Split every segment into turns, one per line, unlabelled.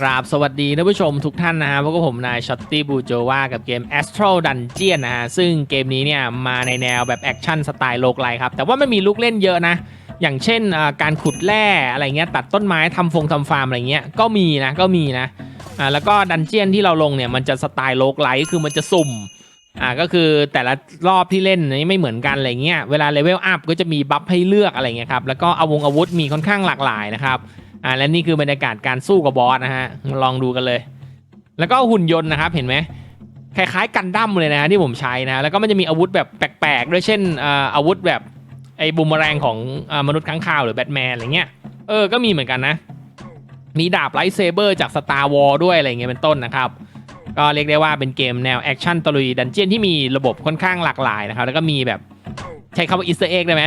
กราบสวัสดีท่านผู้ชมทุกท่านนะฮะพวกผมนายช็อตตี้บูโจวากับเกม Astral Dungeon นะฮะซึ่งเกมนี้เนี่ยมาในแนวแบบแอคชั่นสไตล์โลกไลครับ แต่ว่าไมันมีลูกเล่นเยอะนะ อย่างเช่นการขุดแร่อะไรเงี้ยตัดต้นไม้ทำฟงทำฟาร์มอะไรเงี้ยก็มีนะก็มีนะอ่าแล้วก็ดันเจียนที่เราลงเนี่ยมันจะสไตล์โลกไลคือมันจะสุ่มอ่าก็คือแต่ละรอบที่เล่นนี่ไม่เหมือนกันอะไรเงี้ยเวลาเลเวลอัพก็จะมีบัฟให้เลือกอะไรเงี้ยครับแล้วก็อาวงอาวุธมีค่อนข้างหลากหลายนะครับ อ่าและนี่คือบรรยากาศการสู้กับบอสนะฮะลองดูกันเลย แล้วก็หุ่นยนต์นะครับเห็นไหมคล้ายๆกันดั้มเลยนะที่ผมใช้นะแล้วก็มันจะมีอาวุธแบบแปลกๆด้วยเช่นอาวุธแบบไอ้บูมเมแรงของอมนุษย์ค้างคาวหรือแบทแมนอะไรเงี้ยเออก็มีเหมือนกันนะ มีดาบไลท์เซเบอร์จาก Star w a r ด้วยอะไรเงี้ยเป็นต้นนะครับ ก็เรียกได้ว่าเป็นเกมแนวแอคชั่นตะลุยดันเจียนที่มีระบบค่อนข้างหลากหลายนะครับ แล้วก็มีแบบใช้คำว่าอีสเตอร์เอ็กได้ไหม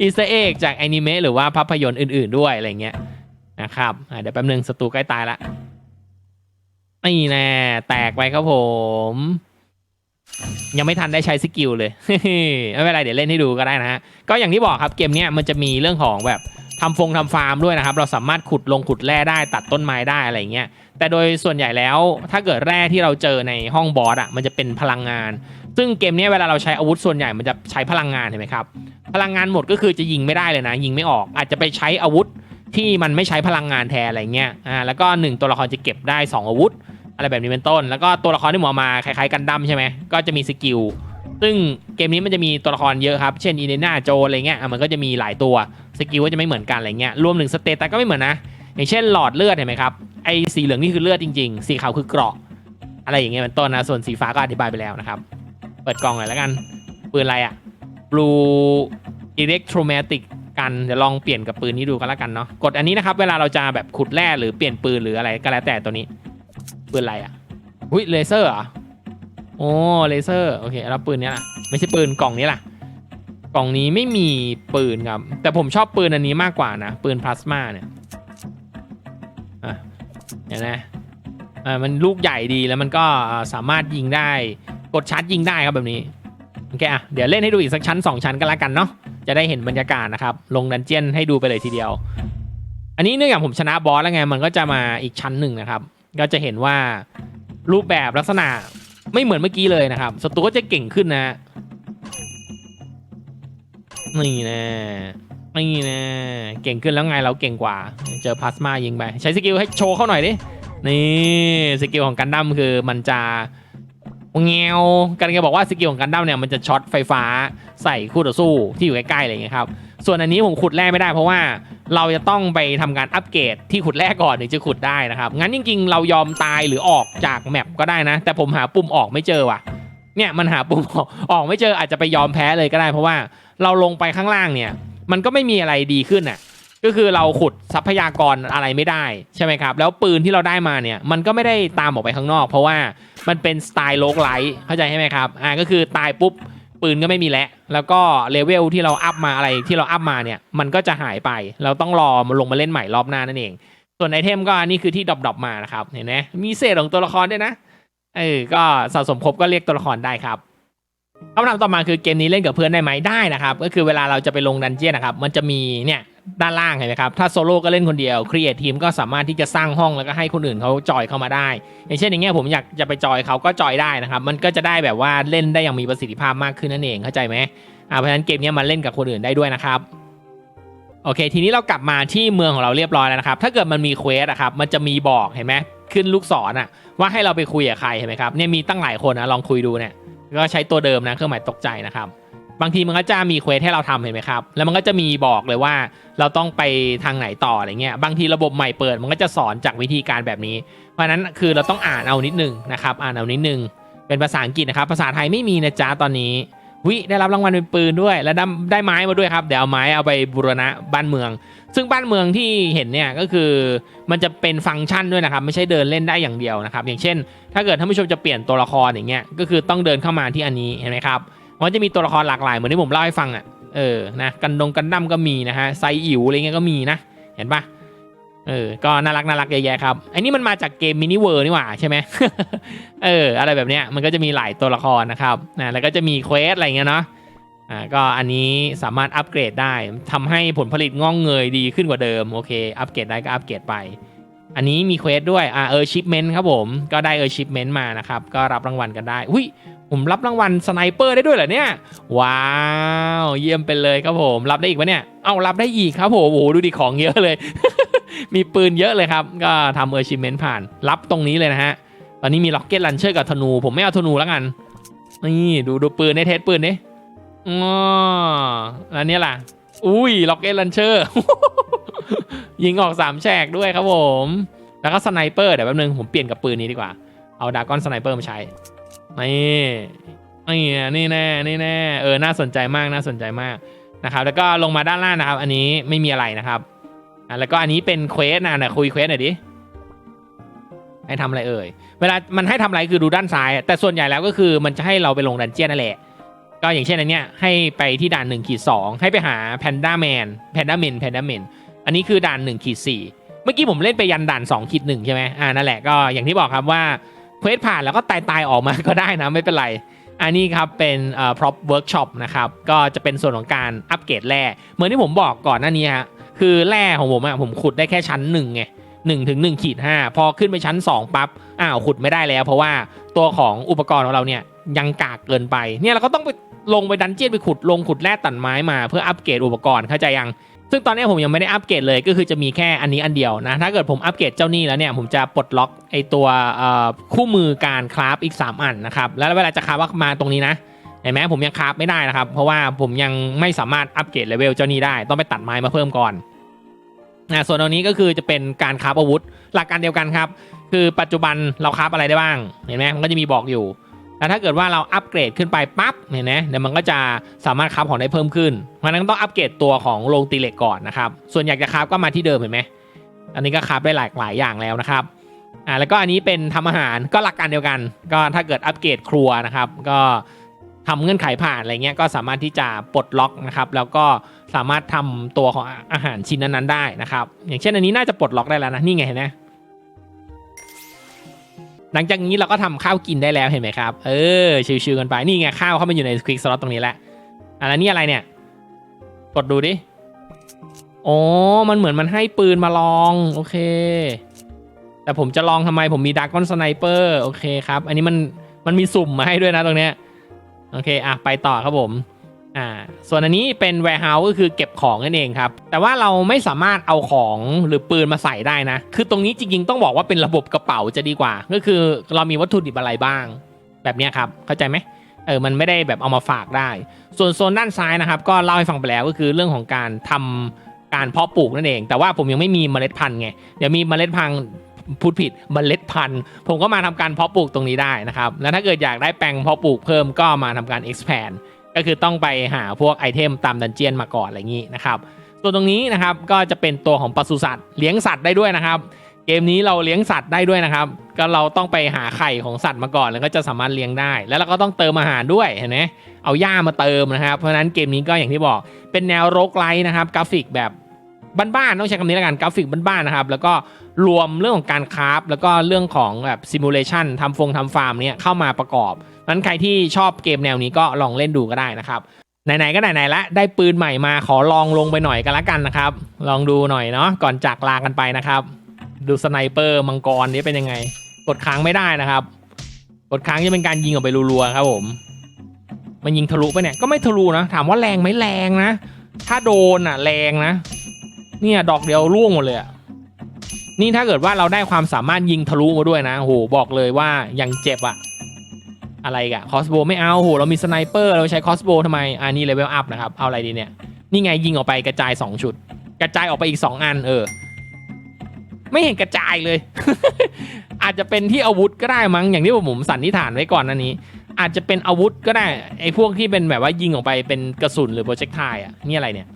อีสเตอร์เอ็กจากแอนิเมะหรือว่าภาพยนตร์อื่นๆด้วยอะไรเงี้ย นะครับเดี๋ยวแป๊บนึงศัตรูใกล้ตายละนี่แน่แตกไปครับผม ยังไม่ทันได้ใช้สกิลเลยไม่เป็นไรเดี๋ยวเล่นให้ดูก็ได้นะฮะก็อย่างที่บอกครับเกมนี้มันจะมีเรื่องของแบบทำฟงทำฟาร์มด้วยนะครับ เราสามารถขุดลงขุดแร่ได้ตัดต้นไม้ได้อะไรเงี้ยแต่โดยส่วนใหญ่แล้วถ้าเกิดแร่ที่เราเจอในห้องบอสอะมันจะเป็นพลังงาน ซึ่งเกมนี้เวลาเราใช้อาวุธส่วนใหญ่มันจะใช้พลังงานเห็นไหมครับพลังงานหมดก็คือจะยิงไม่ได้เลยนะ ยิงไม่ออกอาจจะไปใช้อาวุธ ที่มันไม่ใช้พลังงานแทนอะไรเงี้ยอ่าแล้วก็หนึ่งตัวละครจะเก็บได้ 2 อาวุธ อะไรแบบนี้เป็นต้น แล้วก็ตัวละครที่หมอมาคล้ายๆกันดั้มใช่ไหมก็จะมีสกิลซึ่งเกมนี้มันจะมีตัวละครเยอะครับ เช่นอีเดน่าโจอะไรเงี้ยมันก็จะมีหลายตัว สกิลก็จะไม่เหมือนกันอะไรเงี้ย รวมถึงสเตตัสก็ไม่เหมือนนะ อย่างเช่นหลอดเลือดเห็นไหมครับ ไอ้สีเหลืองนี่คือเลือดจริง ๆ สีขาวคือเกราะ อะไรอย่างเงี้ยเป็นต้นนะ ส่วนสีฟ้าก็อธิบายไปแล้วนะครับ เปิดกล่องหน่อยแล้วกัน ปืนอะไรอะ Blue Electromatic กันเดี๋ยวลองเปลี่ยนกับปืนนี้ดูกันแล้วกันเนาะกดอันนี้นะครับเวลาเราจะแบบขุดแร่หรือเปลี่ยนปืนหรืออะไรก็แล้วแต่ตัวนี้ปืนอะไรอะหุ้ยเลเซอร์เหรอโอ้เลเซอร์โอเคแล้วปืนนี้ล่ะไม่ใช่ปืนกล่องนี้ล่ะกล่องนี้ไม่มีปืนครับ แต่ผมชอบปืนอันนี้มากกว่านะ ปืนพลาสมาเนี่ยอะเห็นไหมอ่ามันลูกใหญ่ดีแล้วมันก็สามารถยิงได้กดชาร์จยิงได้ครับแบบนี้โอเคอะเดี๋ยวเล่นให้ดูอีกสักชั้น 2 ชั้นกันละกันเนาะ จะได้เห็นบรรยากาศนะครับ ลงดันเจียนให้ดูไปเลยทีเดียว อันนี้เนื่องจากผมชนะบอสแล้วไง มันก็จะมาอีกชั้นหนึ่งนะครับ ก็จะเห็นว่ารูปแบบลักษณะไม่เหมือนเมื่อกี้เลยนะครับศัตรูก็จะเก่งขึ้นนะนี่นะนี่นะเก่งขึ้นแล้วไงเราเก่งกว่า เจอพลาสมายิงไป ใช้สกิลให้โชว์เข้าหน่อยดิ นี่สกิลของกันดั้มคือมันจะ เงวกันจะบอกว่าสกิลของกันดั้มเนี่ยมันจะช็อตไฟฟ้าใส่คู่ต่อสู้ที่อยู่ใกล้ๆอะไรอย่างเงี้ยครับส่วนอันนี้ผมขุดแร่ไม่ได้เพราะว่าเราจะต้องไปทำการอัปเกรดที่ขุดแร่ก่อนถึงจะขุดได้นะครับงั้นจริงๆ เรายอมตายหรือออกจากแมปก็ได้นะ แต่ผมหาปุ่มออกไม่เจอว่ะเนี่ยมันหาปุ่มออกออกไม่เจออาจจะไปยอมแพ้เลยก็ได้ เพราะว่าเราลงไปข้างล่างเนี่ย มันก็ไม่มีอะไรดีขึ้นอะ ก็คือเราขุดทรัพยากรอะไรไม่ได้ใช่ไหมครับ แล้วปืนที่เราได้มาเนี่ยมันก็ไม่ได้ตามออกไปข้างนอก เพราะว่ามันเป็นสไตล์โลกไลท์เข้าใจใช่ไหมครับอ่าก็คือตายปุ๊บปืนก็ไม่มีแล้ว แล้วก็เลเวลที่เราอัพมาอะไรที่เราอัพมาเนี่ยมันก็จะหายไป เราต้องรอมาลงมาเล่นใหม่รอบหน้านั่นเอง ส่วนไอเทมก็อันนี้คือที่ดรอปๆมานะครับเห็นไหมมีเศษของตัวละครด้วยนะเออก็สะสมครบก็เรียกตัวละครได้ครับคำถามต่อมาคือเกมนี้เล่นกับเพื่อนได้ไหมได้นะครับ ก็คือเวลาเราจะไปลงดันเจี้ยนนะครับ มันจะมีเนี่ย ด้านล่างเห็นไหมครับ ถ้าโซโล่ก็เล่นคนเดียวครีเอททีมก็สามารถที่จะสร้างห้องแล้วก็ให้คนอื่นเขาจอยเข้ามาได้ อย่างเช่นอย่างเงี้ยผมอยากจะไปจอยเขาก็จอยได้นะครับ มันก็จะได้แบบว่าเล่นได้อย่างมีประสิทธิภาพมากขึ้นนั่นเองเข้าใจไหมอ่าเพราะฉะนั้นเกมนี้มันเล่นกับคนอื่นได้ด้วยนะครับโอเค ทีนี้เรากลับมาที่เมืองของเราเรียบร้อยแล้วนะครับ ถ้าเกิดมันมีเควสอะครับ มันจะมีบอกเห็นไหมขึ้นลูกศรอะว่าให้เราไปคุยกับใครเห็นไหมครับเนี่ยมีตั้งหลายคนนะลองคุยดูเนี่ยก็ใช้ตัวเดิมนะเครื่องหมายตกใจนะครับ บางทีมันก็จะมีเควสให้เราทำเห็นไหมครับ แล้วมันก็จะมีบอกเลยว่าเราต้องไปทางไหนต่ออะไรเงี้ย บางทีระบบใหม่เปิดมันก็จะสอนจากวิธีการแบบนี้ เพราะนั้นคือเราต้องอ่านเอานิดนึงนะครับ อ่านเอานิดนึง เป็นภาษาอังกฤษนะครับ ภาษาไทยไม่มีนะจ๊ะตอนนี้ วิได้รับรางวัลเป็นปืนด้วย และได้ได้ไม้มาด้วยครับ เดี๋ยวเอาไม้เอาไปบูรณะบ้านเมือง ซึ่งบ้านเมืองที่เห็นเนี่ยก็คือมันจะเป็นฟังก์ชันด้วยนะครับ ไม่ใช่เดินเล่นได้อย่างเดียวนะครับ อย่างเช่น ถ้าเกิดท่านผู้ชมจะเปลี่ยนตัวละครอย่างเงี้ย ก็คือต้องเดินเข้ามาที่อันนี้เห็นไหมครับ มันจะมีตัวละครหลากหลายเหมือนที่ผมเล่าให้ฟังอะเออนะกันดงกันดั้มก็มีนะฮะไซอิ๋วอะไรเงี้ยก็มีนะ เห็นปะเออ ก็น่ารักน่ารักเยอะแยะครับ อันนี้มันมาจากเกมมินิเวิร์นี่หว่าใช่ไหมเออ อะไรแบบเนี้ย มันก็จะมีหลายตัวละครนะครับ นะ แล้วก็จะมีเควสอะไรเงี้ยเนาะ อ่า ก็อันนี้สามารถอัปเกรดได้ทำให้ผลผลิตงอกเงยดีขึ้นกว่าเดิม โอเค อัปเกรดได้ก็อัปเกรดไป อันนี้มีเควสด้วย อ่าเออชิปเมนต์ครับผม ก็ได้เออชิปเมนต์มานะครับ ก็รับรางวัลกันได้ อุ้ย ผมรับรางวัลสไนเปอร์ได้ด้วยเหรอเนี่ย ว้าว เยี่ยมไปเลยครับผม รับได้อีกปะเนี่ย เอารับได้อีกครับผม โอ้โห ดูดิของเยอะเลย มีปืนเยอะเลยครับ ก็ทำเออชิเมนต์ผ่าน รับตรงนี้เลยนะฮะ ตอนนี้มีล็อกเก็ตลันเชอร์กับธนู ผมไม่เอาธนูแล้วกัน นี่ดูดูปืนในเทสปืนดิอ๋อแล้วนี่ล่ะ อุ้ยล็อกเก็ตลันเชอร์ ยิงออกสามแฉกด้วยครับผม แล้วก็สไนเปอร์เดี๋ยวแป๊บนึงผมเปลี่ยนกับปืนนี้ดีกว่า เอาดากอนสไนเปอร์มาใช้ นี่นี่นี่แน่นี่แน่เออน่าสนใจมากน่าสนใจมากนะครับ แล้วก็ลงมาด้านล่างนะครับ อันนี้ไม่มีอะไรนะครับอะแล้วก็อันนี้เป็นเควสนะนะคุยเควสหน่อยดิให้ทำอะไรเอ่ยเวลามันให้ทำอะไรคือดูด้านซ้าย แต่ส่วนใหญ่แล้วก็คือมันจะให้เราไปลงดันเจียนนั่นแหละ ก็อย่างเช่นอันเนี้ยให้ไปที่ด่าน1ขีด2ให้ไปหาแพนด้าแมนแพนด้าเมนแพนด้าเมนอันนี้คือด่าน1ขีด4เมื่อกี้ผมเล่นไปยันด่าน2ขีด1ใช่ไหมอ่านั่นแหละก็อย่างที่บอกครับว่า เควสผ่านแล้วก็ตายตายออกมาก็ได้นะไม่เป็นไร อันนี้ครับเป็นเอ่อ prop workshop นะครับก็จะเป็นส่วนของการอัปเกรดแร่เหมือนที่ผมบอกก่อนหน้านี้ฮะคือแร่ของผมอะผมขุดได้แค่ชั้นหนึ่งไงหนึ่งถึงหนึ่งขีดห้าพอขึ้นไปชั้นสองปั๊บอ้าวขุดไม่ได้แล้ว เพราะว่าตัวของอุปกรณ์ของเราเนี่ยยังกากเกินไปเนี่ยเราก็ต้องไปลงไปดันเจียนไปขุดลงขุดแร่ตัดไม้มาเพื่ออัปเกรดอุปกรณ์เข้าใจยัง ซึ่งตอนนี้ผมยังไม่ได้อัปเกรดเลยก็คือจะมีแค่อันนี้อันเดียวนะ ถ้าเกิดผมอัปเกรดเจ้านี่แล้วเนี่ย ผมจะปลดล็อกไอตัวคู่มือการคราฟอีก 3 อันนะครับ แล้วเวลาจะคราฟว่ามาตรงนี้นะเห็นไหมผมยังคราฟไม่ได้นะครับ เพราะว่าผมยังไม่สามารถอัปเกรดเลเวลเจ้านี้ได้ ต้องไปตัดไม้มาเพิ่มก่อนนะส่วนตรงนี้ก็คือจะเป็นการคราฟอาวุธ หลักการเดียวกันครับ คือปัจจุบันเราคราฟอะไรได้บ้าง เห็นไหมมันก็จะมีบอกอยู่ แล้วถ้าเกิดว่าเราอัปเกรดขึ้นไปปั๊บเห็นไหมเดี๋ยวมันก็จะสามารถคาฟของได้เพิ่มขึ้นเพราะฉะนั้นต้องอัปเกรดตัวของโรงตีเหล็กก่อนนะครับส่วนอยากจะคาฟก็มาที่เดิมเห็นไหมอันนี้ก็คาฟได้หลากหลายอย่างแล้วนะครับอ่าแล้วก็อันนี้เป็นทำอาหารก็หลักการเดียวกัน ก็ถ้าเกิดอัปเกรดครัวนะครับก็ทำเงื่อนไขผ่านอะไรเงี้ยก็สามารถที่จะปลดล็อกนะครับแล้วก็สามารถทำตัวของอาหารชิ้นนั้นๆได้นะครับอย่างเช่นอันนี้น่าจะปลดล็อกได้แล้วนะนี่ไงเห็นไหลังจากนี้เราก็ทำข้าวกินได้แล้วเห็นไหมครับ เออ ชิวๆกันไป นี่ไงข้าวเข้ามาอยู่ในควิกสล็อตตรงนี้แล้วอะแล้วนี่อะไรเนี่ย กดดูดิ อ๋อ มันเหมือนมันให้ปืนมาลอง โอเค แต่ผมจะลองทำไม ผมมีดากอนสไนเปอร์ โอเคครับ อันนี้มัน มันมีสุ่มมาให้ด้วยนะตรงเนี้ย โอเค อะ ไปต่อครับผม อ่าส่วนอันนี้เป็น warehouse ก็คือเก็บของนั่นเองครับ แต่ว่าเราไม่สามารถเอาของหรือปืนมาใส่ได้นะ คือตรงนี้จริงๆต้องบอกว่าเป็นระบบกระเป๋าจะดีกว่า ก็คือเรามีวัตถุดิบอะไรบ้าง แบบนี้ครับ เข้าใจไหมเออมันไม่ได้แบบเอามาฝากได้ ส่วนโซนด้านซ้ายนะครับ ก็เล่าให้ฟังไปแล้วก็คือเรื่องของการทำการเพาะปลูกนั่นเอง แต่ว่าผมยังไม่มีเมล็ดพันธุ์ไงเดี๋ยวมีเมล็ดพันธุ์พูดผิดเมล็ดพันธุ์ผมก็มาทำการเพาะปลูกตรงนี้ได้นะครับ แล้วถ้าเกิดอยากได้แปลงเพาะปลูกเพิ่มก็มาทำการ expand ก็คือต้องไปหาพวกไอเทมตามดันเจียนมาก่อนอะไรอย่างนี้นะครับส่วนตรงนี้นะครับก็จะเป็นตัวของปศุสัตว์เลี้ยงสัตว์ได้ด้วยนะครับ เกมนี้เราเลี้ยงสัตว์ได้ด้วยนะครับ ก็เราต้องไปหาไข่ของสัตว์มาก่อนแล้วก็จะสามารถเลี้ยงได้ แล้วเราก็ต้องเติมอาหารด้วยเห็นไหมเอาหญ้ามาเติมนะครับ เพราะฉะนั้นเกมนี้ก็อย่างที่บอกเป็นแนวโรกไลท์นะครับกราฟิกแบบ บ้านๆต้องใช้คำนี้แล้วกันกราฟิกบ้านๆนะครับ แล้วก็รวมเรื่องของการคราฟแล้วก็เรื่องของแบบซิมูเลชันทำฟงทำฟาร์มเนี่ยเข้ามาประกอบนั้นใครที่ชอบเกมแนวนี้ก็ลองเล่นดูก็ได้นะครับไหนๆก็ไหนๆละได้ปืนใหม่มาขอลองลงไปหน่อยกันละกันนะครับ ลองดูหน่อยเนาะก่อนจากลากันไปนะครับ ดูสไนเปอร์มังกรนี้เป็นยังไง กดค้างไม่ได้นะครับ กดค้างจะเป็นการยิงออกไปรัวๆครับผม มันยิงทะลุไปเนี่ยก็ไม่ทะลุนะถามว่าแรงไหมแรงนะ ถ้าโดนอะแรงนะ เนี่ยดอกเดียวร่วงหมดเลยอะนี่ถ้าเกิดว่าเราได้ความสามารถยิงทะลุมาด้วยนะโหบอกเลยว่ายังเจ็บอะอะไรกะคอสโบไม่เอาโหเรามีสไนเปอร์เราใช้คอสโบทำไมอ่านี่เลเวลอัพนะครับเอาอะไรดีเนี่ยนี่ไงยิงออกไปกระจาย 2 ชุด กระจายออกไปอีก 2 อันเออ ไม่เห็นกระจายเลย อาจจะเป็นที่อาวุธก็ได้มั้งอย่างที่ผมสันนิษฐานไว้ก่อนนันนี้ อาจจะเป็นอาวุธก็ได้ไอ้พวกที่เป็นแบบว่ายิงออกไปเป็นกระสุนหรือโปรเจกต์ไทอะนี่อะไรเนี่ย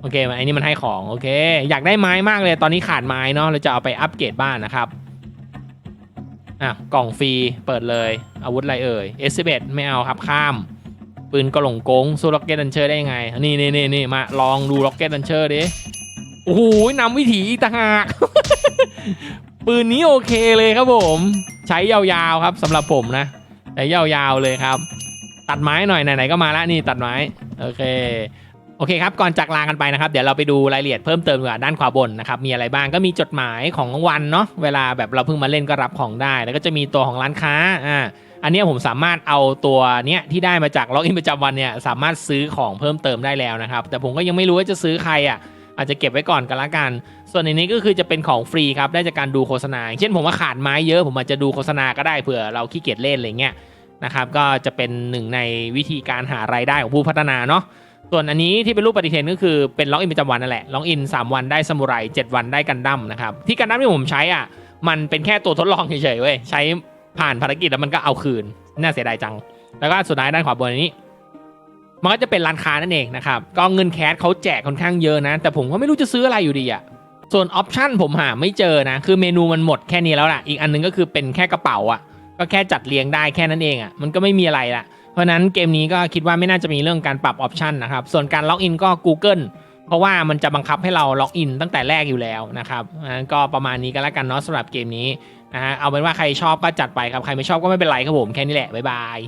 โอเคไอ้นี่มันให้ของโอเค อยากได้ไม้มากเลยตอนนี้ขาดไม้เนาะเราจะเอาไปอัปเกรดบ้านนะครับอะกล่องฟรีเปิดเลยอาวุธอะไรเอ่ย S11 ไม่เอาครับข้าม ปืนกระหลงโกงสู้ล็อกเก็ตดันเชอร์ได้ยังไง นี่นี่นี่นี่มาลองดูล็อกเก็ตดันเชอร์ดิโอ้โหนำวิถีอีกต่างหาก ปืนนี้โอเคเลยครับผม ใช้ยาวๆครับสำหรับผมนะใช้ยาวๆเลยครับ ตัดไม้หน่อยไหนๆก็มาล้วนี่ตัดไม้โอเค โอเคครับ ก่อนจากลากันไปนะครับ เดี๋ยวเราไปดูรายละเอียดเพิ่มเติมดีกว่าด้านขวาบนนะครับ มีอะไรบ้างก็มีจดหมายของวัลเนาะ เวลาแบบเราเพิ่งมาเล่นก็รับของได้ แล้วก็จะมีตัวของร้านค้า อ่า อันนี้ผมสามารถเอาตัวเนี้ยที่ได้มาจากล็อกอินประจำวันเนี่ยสามารถซื้อของเพิ่มเติมได้แล้วนะครับ แต่ผมก็ยังไม่รู้ว่าจะซื้อใครอะ อาจจะเก็บไว้ก่อนกันละกัน ส่วนในนี้ก็คือจะเป็นของฟรีครับ ได้จากการดูโฆษณา เช่นผมว่าขาดไม้เยอะผมอาจจะดูโฆษณาก็ได้เผื่อเราขี้เกียจเล่นอะไรเงี้ยนะครับ ก็จะเป็นหนึ่งในวิธีการหารายได้ของผู้พัฒนาเนาะ ส่วนอันนี้ที่เป็นรูปปฏิเทนก็คือเป็นล็อกอินประจำวันนั่นแหละล็อกอิน 3 วันได้สมุไร7วันได้กันดั้มนะครับที่กันดั้มที่ผมใช้อะมันเป็นแค่ตัวทดลองเฉยๆเว้ยใช้ผ่านภารกิจแล้วมันก็เอาคืนน่าเสียดายจัง แล้วก็สุดท้ายด้านขวาบนนี้ มันก็จะเป็นร้านค้านั่นเองนะครับก็เงินแคสเขาแจกค่อนข้างเยอะนะ แต่ผมก็ไม่รู้จะซื้ออะไรอยู่ดีอะส่วนออปชั่นผมหาไม่เจอนะ คือเมนูมันหมดแค่นี้แล้วล่ะ อีกอันนึงก็คือเป็นแค่กระเป๋าอะ ก็แค่จัดเรียงได้แค่นั้นเองอะ มันก็ไม่มีอะไรละ เพราะนั้นเกมนี้ก็คิดว่าไม่น่าจะมีเรื่องการปรับออปชันนะครับ ส่วนการล็อกอินก็ Google เพราะว่ามันจะบังคับให้เราล็อกอินตั้งแต่แรกอยู่แล้วนะครับก็ประมาณนี้ก็แล้วกันเนาะสำหรับเกมนี้นะฮะเอาเป็นว่าใครชอบก็จัดไปครับ ใครไม่ชอบก็ไม่เป็นไรครับผมแค่นี้แหละบ๊ายบาย